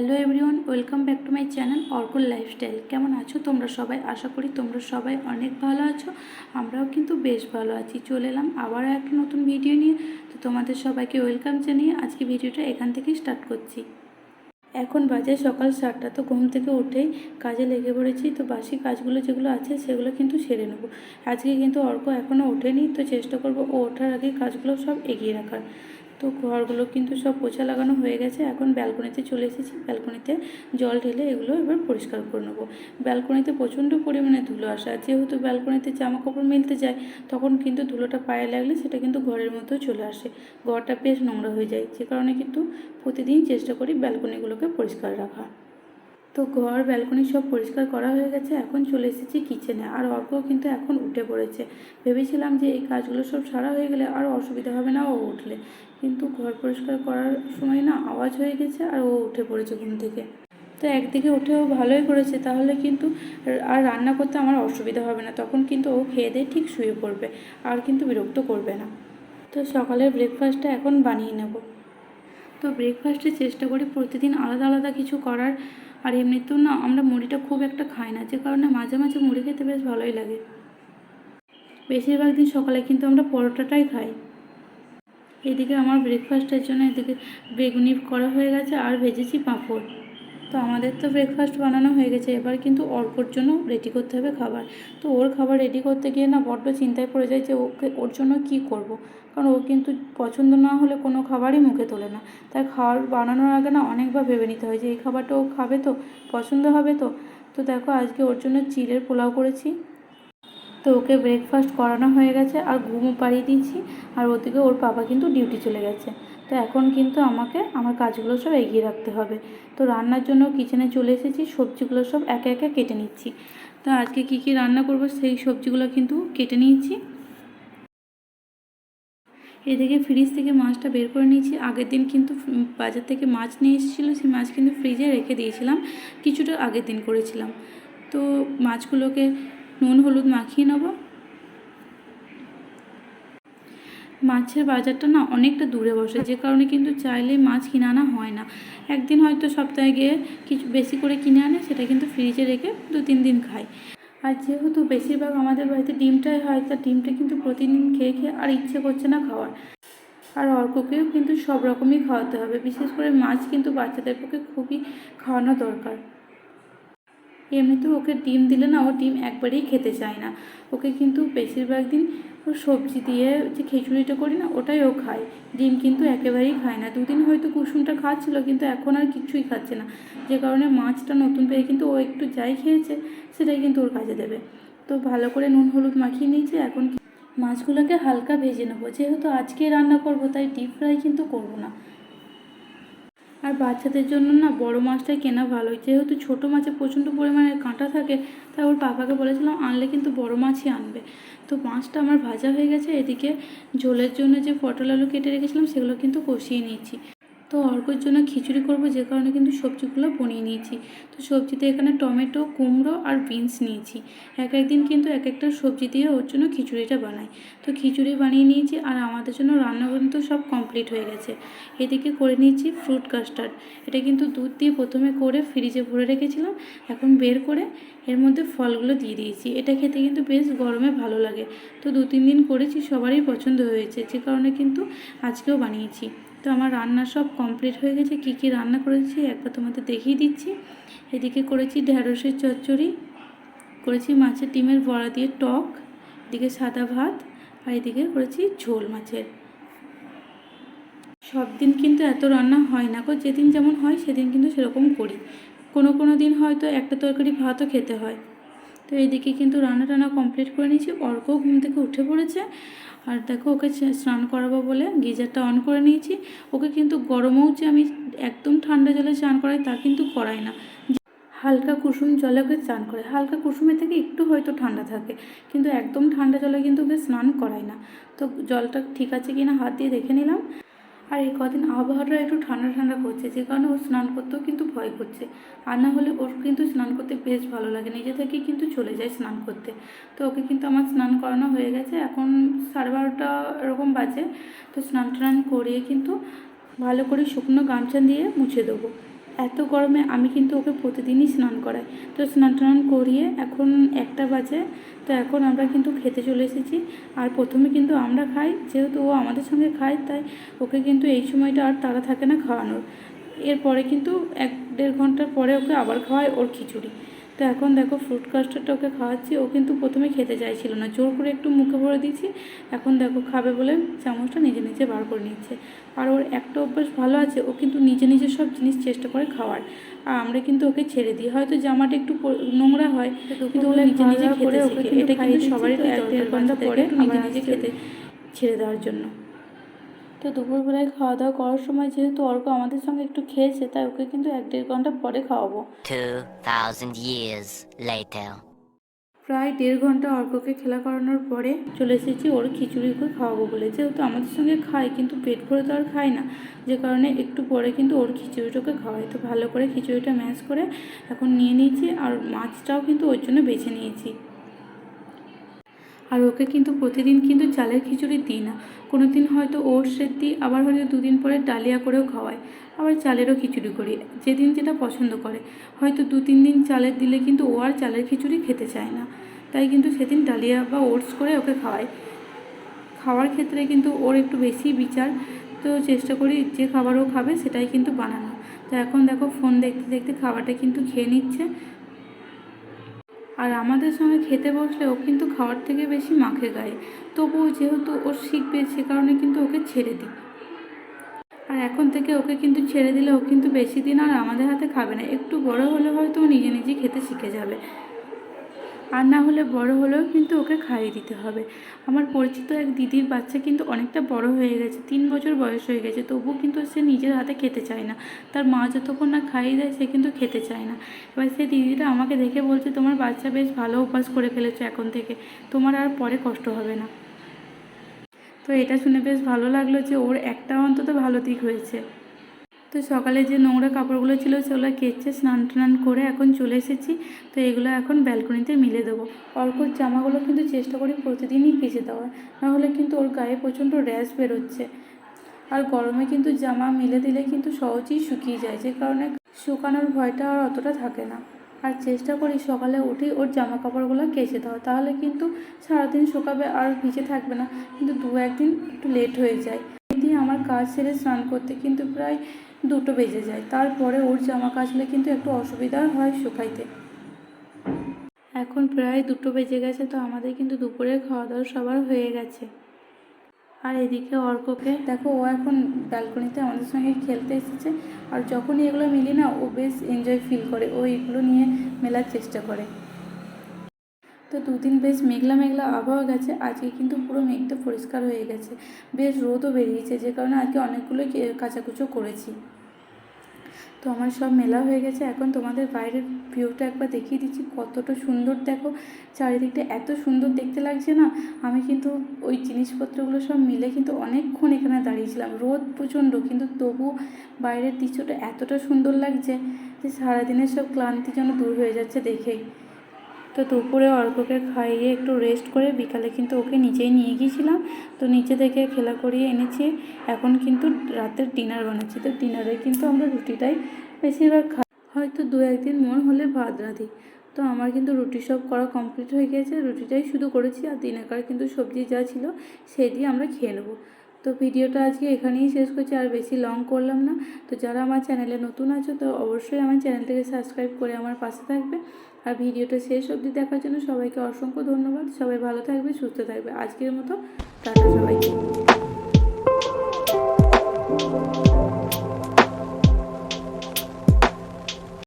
Hello everyone, welcome back to my channel Orkul lifestyle. কেমন আছো তোমরা সবাই? আশা করি তোমরা সবাই অনেক ভালো আছো, আমরাও কিন্তু বেশ ভালো আছি। চলে এলাম আবারও একটা নতুন ভিডিও নিয়ে। তো তোমাদের সবাইকে ওয়েলকাম জানিয়ে আজকে ভিডিওটা এখান থেকেই স্টার্ট করছি। এখন বাজে সকাল সাতটা, তো ঘুম থেকে উঠেই কাজে লেগে পড়েছি। তো বাসি কাজগুলো যেগুলো আছে সেগুলো কিন্তু সেরে নেব। আজকে কিন্তু অর্ক এখনও ওঠেনি, তো চেষ্টা করব ও ওঠার আগে কাজগুলো সব এগিয়ে রাখার। তো ঘরগুলো কিন্তু সব পোছা লাগানো হয়ে গেছে। এখন ব্যালকনিতে চলে এসেছি। ব্যালকনিতে জল ঢেলে এগুলো এবার পরিষ্কার করে নেব। ব্যালকনিতে প্রচণ্ড পরিমাণে ধুলো আসা যেহেতু ব্যালকনিতে জামা কাপড় মেলতে যায়, তখন কিন্তু ধুলোটা পায়ে লাগলে সেটা কিন্তু ঘরের মধ্যেও চলে আসে। ঘরটা বেশ নোংরা হয়ে যায়। যে কারণে কিন্তু প্রতিদিন চেষ্টা করি ব্যালকনিগুলোকে পরিষ্কার রাখা। তো ঘর, ব্যালকনি সব পরিষ্কার করা হয়ে গেছে, এখন চলে এসেছি কিচেনে আর অর্ক কিন্তু এখন উঠে পড়েছে। ভেবেছিলাম যে এই কাজগুলো সব সারা হয়ে গেলে আর অসুবিধা হবে না ও উঠলে। কিন্তু ঘর পরিষ্কার করার সময় না আওয়াজ হয়ে গেছে আর ও উঠে পড়েছে ঘুম থেকে। তো একদিকে উঠে ও ভালোই করেছে, তাহলে কিন্তু আর রান্না করতে আমার অসুবিধা হবে না। তখন কিন্তু ও খেয়ে দিয়ে ঠিক শুয়ে পড়বে, আর কিন্তু বিরক্ত করবে না। তো সকালের ব্রেকফাস্টটা এখন বানিয়ে নেব। তো ব্রেকফাস্টে চেষ্টা করি প্রতিদিন আলাদা আলাদা কিছু করার। আর এমনিতেও না, আমরা মুড়িটা খুব একটা খাই না, যে কারণে মাঝে মাঝে মুড়ি খেতে বেশ ভালোই লাগে। বেশিরভাগ দিন সকালে কিন্তু আমরা পরোটাটাই খাই। এদিকে আমার ব্রেকফাস্টের জন্য এদিকে বেগুনি করা হয়ে গেছে আর ভেজেছি পাঁপড়। তো আমাদের তো ব্রেকফাস্ট বানানো হয়ে গেছে, এবার কিন্তু অর্কর জন্য রেডি করতে হবে খাবার। তো ওর খাবার রেডি করতে গিয়ে না বড্ড চিন্তায় পড়ে যায় যে ওকে, ওর জন্য কি করব। কারণ ও কিন্তু পছন্দ না হলে কোনো খাবারই মুখে তোলে না। তাই খাবার বানানোর আগে না অনেকবার ভেবে নিতে হয় যে এই খাবারটা ও খাবে তো, পছন্দ হবে তো। তো দেখো আজকে ওর জন্য চিলের পোলাও করেছি। তো ওকে ব্রেকফাস্ট করানো হয়ে গেছে, আর ঘুমও পাড়িয়ে দিয়েছি। আর ওদিকে ওর বাবা কিন্তু ডিউটি চলে গেছে। তো এখন কিন্তু আমাকে, আমার কাজগুলো সব এগিয়ে রাখতে হবে। তো রান্নার জন্য কিচেনে চলে এসেছি, সবজিগুলো সব একে একে কেটে নিচ্ছি। তো আজকে কি কি রান্না করব সেই সবজিগুলো কিন্তু কেটে নিয়েছি। এদিকে ফ্রিজ থেকে মাছটা বের করে নিয়েছি। আগের দিন কিন্তু বাজার থেকে মাছ নিয়ে এসেছিল, সেই মাছ কিন্তু ফ্রিজে রেখে দিয়েছিলাম। কিছুটা আগের দিন করেছিলাম। তো মাছগুলোকে নুন, হলুদ মাখিয়ে নেব। মাছের বাজারটা না অনেকটা দূরে বসে, যে কারণে কিন্তু চাইলে মাছ কিনে আনা হয় না। একদিন হয়তো সপ্তাহে গিয়ে কিছু বেশি করে কিনে আনে, সেটা কিন্তু ফ্রিজে রেখে দু তিন দিন খায়। আর যেহেতু বেশিরভাগ আমাদের বাড়িতে ডিমটাই হয়, তা ডিমটা কিন্তু প্রতিদিন খেয়ে খেয়ে আর ইচ্ছে করছে না খাওয়ার। আর অর্ককেও কিন্তু সব রকমই খাওয়াতে হবে। বিশেষ করে মাছ কিন্তু বাচ্চাদের পক্ষে খুবই খাওয়ানো দরকার। এমনিতেও ওকে ডিম দিলে না, ও ডিম একবারেই খেতে চায় না। ওকে কিন্তু বেশিরভাগ দিন ও সবজি দিয়ে যে খিচুড়িটা করি না, ওটাই ও খায়। ডিম কিন্তু একেবারেই খায় না। দুদিন হয়তো কুসুমটা খাচ্ছিল, কিন্তু এখন আর কিছুই খাচ্ছে না। যে কারণে মাছটা নতুন পেয়ে কিন্তু ও একটু যাই খেয়েছে, সেটাই কিন্তু ওর কাজে দেবে। তো ভালো করে নুন, হলুদ মাখিয়ে নিয়েছি, এখন মাছগুলোকে হালকা ভেজে নেব। যেহেতু আজকে রান্না করব, তাই ডিপ ফ্রাই কিন্তু করব না। আর বাচ্চাদের জন্য না বড় মাছটাই কেনা ভালো। যেহেতু ছোট মাছে প্রচণ্ড পরিমাণে কাঁটা থাকে, তাই ওর পাপাকে বলেছিলাম আনলে কিন্তু বড় মাছই আনবে। তো মাছটা আমার ভাজা হয়ে গেছে, এদিকে ঝোলের জন্য যে পটল আলু কেটে রেখেছিলাম, সেগুলো কিন্তু কষিয়ে নিয়েছি। তো অর্কর জন্য খিচুড়ি করব, যে কারণে কিন্তু সবজিগুলো বনিয়ে নিয়েছি। তো সবজিতে এখানে টমেটো, কুমড়ো আর বিনস নিয়েছি। এক একদিন কিন্তু এক একটা সবজি দিয়ে ওর জন্য খিচুড়িটা বানাই। তো খিচুড়ি বানিয়ে নিয়েছি আর আমাদের জন্য রান্না কিন্তু সব কমপ্লিট হয়ে গেছে। এদিকে করে নিয়েছি ফ্রুট কাস্টার্ড। এটা কিন্তু দুধ দিয়ে প্রথমে করে ফ্রিজে ভরে রেখেছিলাম। এখন বের করে এর মধ্যে ফলগুলো দিয়ে দিয়েছি। এটা খেতে কিন্তু বেশ গরমে ভালো লাগে। তো দু, তিন দিন করেছি, সবারই পছন্দ হয়েছে। যে কারণে কিন্তু আজকেও বানিয়েছি। তো আমার রান্না সব কমপ্লিট হয়ে গেছে। কি কি রান্না করেছি একবার তোমাদের দেখিয়ে দিচ্ছি। এদিকে করেছি ঢ্যাঁড়সের চচ্চড়ি, করেছি মাছের ডিমের বড়া দিয়ে টক, এদিকে সাদা ভাত, আর এদিকে করেছি ঝোল মাছের। সব দিন কিন্তু এত রান্না হয় না গো। যেদিন যেমন হয়, সেদিন কিন্তু সেরকম করি। কোনো কোনো দিন হয়তো একটা তরকারি ভাতও খেতে হয়। তো এইদিকে কিন্তু রান্না টানা কমপ্লিট করে নিয়েছি। অর্কও ঘুম থেকে উঠে পড়েছে। আর দেখো, ওকে স্নান করাবো বলে গিজারটা অন করে নিয়েছি। ওকে কিন্তু গরমও যে আমি একদম ঠান্ডা জলে স্নান করাই তা কিন্তু করাই না। হালকা কুসুম জলে ওকে স্নান করে হালকা কুসুমের থেকে একটু হয়তো ঠান্ডা থাকে, কিন্তু একদম ঠান্ডা জলে কিন্তু ওকে স্নান করাই না। তো জলটা ঠিক আছে কি না হাত দিয়ে দেখে নিলাম। আর এই কদিন আবহাওয়াটা একটু ঠান্ডা ঠান্ডা করছে, যে কারণে ও স্নান করতেও কিন্তু ভয় করছে। আর না হলে ওর কিন্তু স্নান করতে বেশ ভালো লাগে, নিজে থেকে কিন্তু চলে যায় স্নান করতে। তো ওকে কিন্তু আমার স্নান করানো হয়ে গেছে, এখন সাড়ে বারোটা এরকম বাজে। তো স্নান টান করিয়ে কিন্তু ভালো করে শুকনো গামছা দিয়ে মুছে দেবো। এত গরমে আমি কিন্তু ওকে প্রতিদিনই স্নান করাই। তো স্নান টান করিয়ে এখন একটা বাজে, তো এখন আমরা কিন্তু খেতে চলে এসেছি। আর প্রথমে কিন্তু আমরা খাই, যেহেতু ও আমাদের সঙ্গে খায়, তাই ওকে কিন্তু এই সময়টা আর তারা থাকে না খাওয়ানোর। এরপরে কিন্তু এক দেড় ঘণ্টার পরে ওকে আবার খাওয়ায় ওর খিচুড়ি। তো এখন দেখো ফ্রুট কাস্টারটা ওকে খাওয়াচ্ছি ও কিন্তু প্রথমে খেতে চাইছিল না। জোর করে একটু মুখে ভরে দিয়েছি এখন দেখো খাবে বলে চামচটা নিজে নিজে বার করে নিচ্ছে। আর ওর একটা অভ্যাস ভালো আছে ও কিন্তু নিজে নিজে সব জিনিস চেষ্টা করে খাওয়ার। আর আমরা কিন্তু ওকে ছেড়ে দিই হয়তো জামাটা একটু নোংরা হয় কিন্তু ও নিজে নিজে খেতে এটা কিন্তু সবারই পরে নিজে নিজে খেতে ছেড়ে দেওয়ার জন্য। তো দুপুরবেলায় খাওয়া দাওয়া করার সময় যেহেতু অর্ক আমাদের সঙ্গে একটু খেয়েছে তাই ওকে কিন্তু এক দেড় ঘণ্টা পরে খাওয়াবো। 2,000 প্রায় দেড় ঘণ্টা অর্ককে খেলা করানোর পরে চলে এসেছি ওর খিচুড়ি ওকে খাওয়াবো বলে। যেহেতু আমাদের সঙ্গে খায় কিন্তু পেট ভরে তো আর খায় না যে কারণে একটু পরে কিন্তু ওর খিচুড়িটাকে খাওয়াই। তো ভালো করে খিচুড়িটা ম্যাশ করে এখন নিয়ে নিয়েছি আর মাছটাও কিন্তু ওর জন্য বেছে নিয়েছি। আর ওকে কিন্তু প্রতিদিন কিন্তু চালের খিচুড়ি দিই না। কোনো দিন হয়তো ওটসের দিই আবার হয়তো দুদিন পরে ডালিয়া করেও খাওয়াই আবার চালেরও খিচুড়ি করি, যেদিন যেটা পছন্দ করে। হয়তো দু তিন দিন চালের দিলে কিন্তু ও আর চালের খিচুড়ি খেতে চায় না। তাই কিন্তু সেদিন ডালিয়া বা ওটস করে ওকে খাওয়াই। খাওয়ার ক্ষেত্রে কিন্তু ওর একটু বেশি বিচার। তো চেষ্টা করি যে খাবারও খাবে সেটাই কিন্তু বানানো তো এখন দেখো ফোন দেখতে দেখতে খাবারটা কিন্তু খেয়ে নিচ্ছে। আর আমাদের সঙ্গে খেতে বসলে ও কিন্তু খাওয়ার থেকে বেশি মাখে গায়ে। তবুও যেহেতু ও শিখবে সে কারণে কিন্তু ওকে ছেড়ে দিই। আর এখন থেকে ওকে কিন্তু ছেড়ে দিলে ও কিন্তু বেশি দিন আর আমাদের হাতে খাবে না। একটু বড় হলে হয়তো ও নিজে নিজে খেতে শিখে যাবে। আর না হলে বড় হলেও কিন্তু ওকে খাইয়ে দিতে হবে। আমার পরিচিত এক দিদির বাচ্চা কিন্তু অনেকটা বড় হয়ে গেছে, তিন বছর বয়স হয়ে গেছে, তবুও কিন্তু সে নিজের হাতে খেতে চায় না। তার মা যতক্ষণ না খাইয়ে দেয়, সে কিন্তু খেতে চায় না। এবার সে দিদিটা আমাকে দেখে বলছে, তোমার বাচ্চা বেশ ভালো উপাস করে ফেলেছো এখন থেকে, তোমার আর পরে কষ্ট হবে না। তো এটা শুনে বেশ ভালো লাগল যে ওর একটা অন্তত ভালো দিক হয়েছে। তো সকালে যে নোংরা কাপড়গুলো ছিল সেগুলো কেচে স্নান টান করে এখন চলে এসেছি। তো এগুলো এখন ব্যালকনিতে মিলে দেবো। অর্কর জামাগুলো কিন্তু চেষ্টা করি প্রতিদিনই কেচে দেওয়ার। নাহলে কিন্তু ওর গায়ে প্রচণ্ড র্যাশ বেরোচ্ছে। আর গরমে কিন্তু জামা মিলে দিলে কিন্তু সহজেই শুকিয়ে যায়, যে কারণে শুকানোর ভয়টা আর অতটা থাকে না। আর চেষ্টা করি সকালে উঠেই ওর জামা কাপড়গুলো কেচে দেওয়া তাহলে কিন্তু সারাদিন শুকাবে আর ভিজে থাকবে না। কিন্তু দু একদিন একটু লেট হয়ে যায়। আমার কাজ সেরে স্নান করতে কিন্তু প্রায় দুটো বেজে যায়। তারপরে ওর জামা কাচলে কিন্তু একটু অসুবিধা হয় শুকাইতে। এখন প্রায় দুটো বেজে গেছে তো আমাদের কিন্তু দুপুরে খাওয়া দাওয়া সবার হয়ে গেছে। আর এদিকে অর্ককে, দেখো ও এখন ব্যালকনিতে আমাদের সঙ্গে খেলতে এসেছে। আর যখনই এগুলো মিলি না, ও বেশ এনজয় ফিল করে। ও এগুলো নিয়ে মেলার চেষ্টা করে। তো দুদিন বেশ মেঘলা মেঘলা আবহাওয়া গেছে, আজকে কিন্তু পুরো মেঘটা পরিষ্কার হয়ে গেছে। বেশ রোদও বেরিয়েছে, যে কারণে আজকে অনেকগুলোই কে- কাচাকুচো করেছি। তো আমার সব মেলা হয়ে গেছে, এখন তোমাদের বাইরের ভিউটা একবার দেখিয়ে দিচ্ছি, কতটা সুন্দর দেখো। চারিদিকটা এত সুন্দর দেখতে লাগছে না, আমি কিন্তু ওই জিনিসপত্রগুলো সব মিলে কিন্তু অনেকক্ষণ এখানে দাঁড়িয়েছিলাম রোদ প্রচণ্ড, কিন্তু তবু বাইরের দৃশ্যটা এতটা সুন্দর লাগছে যে সারাদিনের সব ক্লান্তি যেন দূর হয়ে যাচ্ছে দেখেই। তো দুপুরে অর্ককে খাইয়ে একটু রেস্ট করে বিকালে কিন্তু ওকে নিজেই নিয়ে গিয়েছিলাম। তো নিচে থেকে খেলা করিয়ে এনেছি। এখন কিন্তু রাতের ডিনার বানাচ্ছি। তো ডিনারে কিন্তু আমরা রুটিটাই বেশিরভাগ খাই। হয়তো দু একদিন মন হলে ভাত রাঁধি। তো আমার কিন্তু রুটি সব করা কমপ্লিট হয়ে গেছে। রুটিটাই শুধু করেছি আর দিনাকার কিন্তু সবজি যা ছিল সেই দিয়ে আমরা খেয়ে নেব। তো ভিডিওটা আজকে এখানেই শেষ করছি, আর বেশি লং করলাম না। তো যারা আমার চ্যানেলে নতুন আছো, তো অবশ্যই আমার চ্যানেলটাকে সাবস্ক্রাইব করে আমার পাশে থাকবে। আর ভিডিওটা শেষ অবধি দেখার জন্য সবাইকে অসংখ্য ধন্যবাদ। সবাই ভালো থাকবে, সুস্থ থাকবে। আজকের মতো টাটা সবাইকে।